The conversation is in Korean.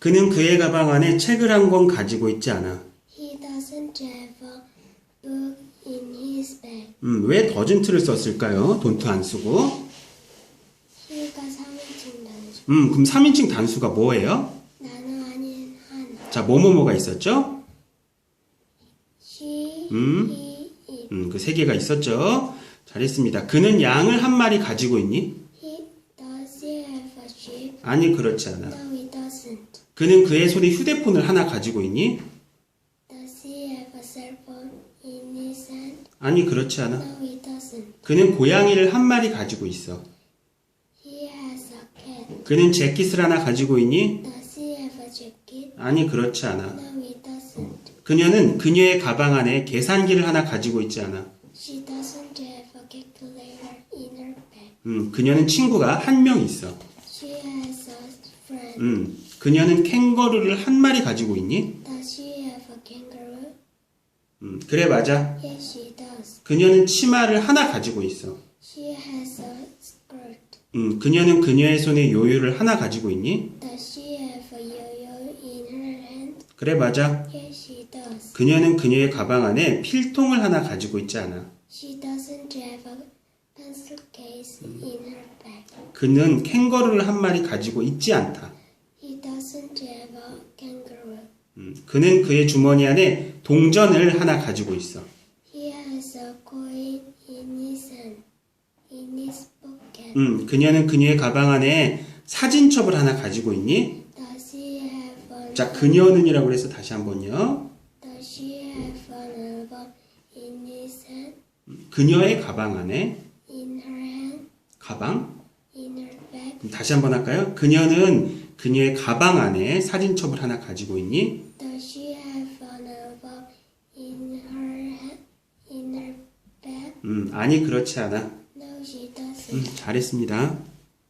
그는 그의 가방 안에 책을 한 권 가지고 있지 않아. He doesn't have a book in his bag. 음, 왜 doesn't를 썼을까요? don't 안 쓰고. he가 3인칭 단수. 음, 그럼 3인칭 단수가 뭐예요? 나는 아닌 하나. 자, 뭐뭐뭐가 있었죠? She, 음. he, it. 음, 그 세 개가 있었죠? 잘했습니다. 그는 양을 한 마리 가지고 있니? He does he have a sheep? 아니, 그렇지 않아. 그는 그의 손에 휴대폰을 하나 가지고 있니? Does he have a cell phone in his hand? 아니, 그렇지 않아. No, he doesn't. 그는 고양이를 한 마리 가지고 있어. He has a cat. 그는 재킷을 하나 가지고 있니? Does he have a jacket? 아니, 그렇지 않아. No, he doesn't. 그녀는 그녀의 가방 안에 계산기를 하나 가지고 있지 않아. She doesn't have a calculator in her bag. 음, 그녀는 친구가 한 명 있어. She has a friend. 음, 그녀는 캥거루를 한 마리 가지고 있니? Does she have a kangaroo? 음, 그래, 맞아. Yes, she does. 그녀는 치마를 하나 가지고 있어. She has a skirt. 음, 그녀는 그녀의 손에 요요를 하나 가지고 있니? Does she have a yo-yo in her hand? 그래, 맞아. Yes, she does. 그녀는 그녀의 가방 안에 필통을 하나 가지고 있지 않아. She doesn't have a pencil case in her bag. 그는 캥거루를 한 마리 가지고 있지 않다. He doesn't have a kangaroo. 음, 그는 그의 주머니 안에 동전을 하나 가지고 있어. He has a coin in his hand. In his pocket. 음, 그녀는 그녀의 가방 안에 사진첩을 하나 가지고 있니? Does he have an 자, 그녀는이라고 그래서 다시 한번요. Does she have an album in his hand? 그녀의 가방 안에 In her hand? 가방? In her bag? 그럼 다시 한번 할까요? 그녀는 그녀의 가방 안에 사진첩을 하나 가지고 있니? Does she have an album in her? In her bag? 음, 아니 그렇지 않아. No, she doesn't. 음, 잘했습니다.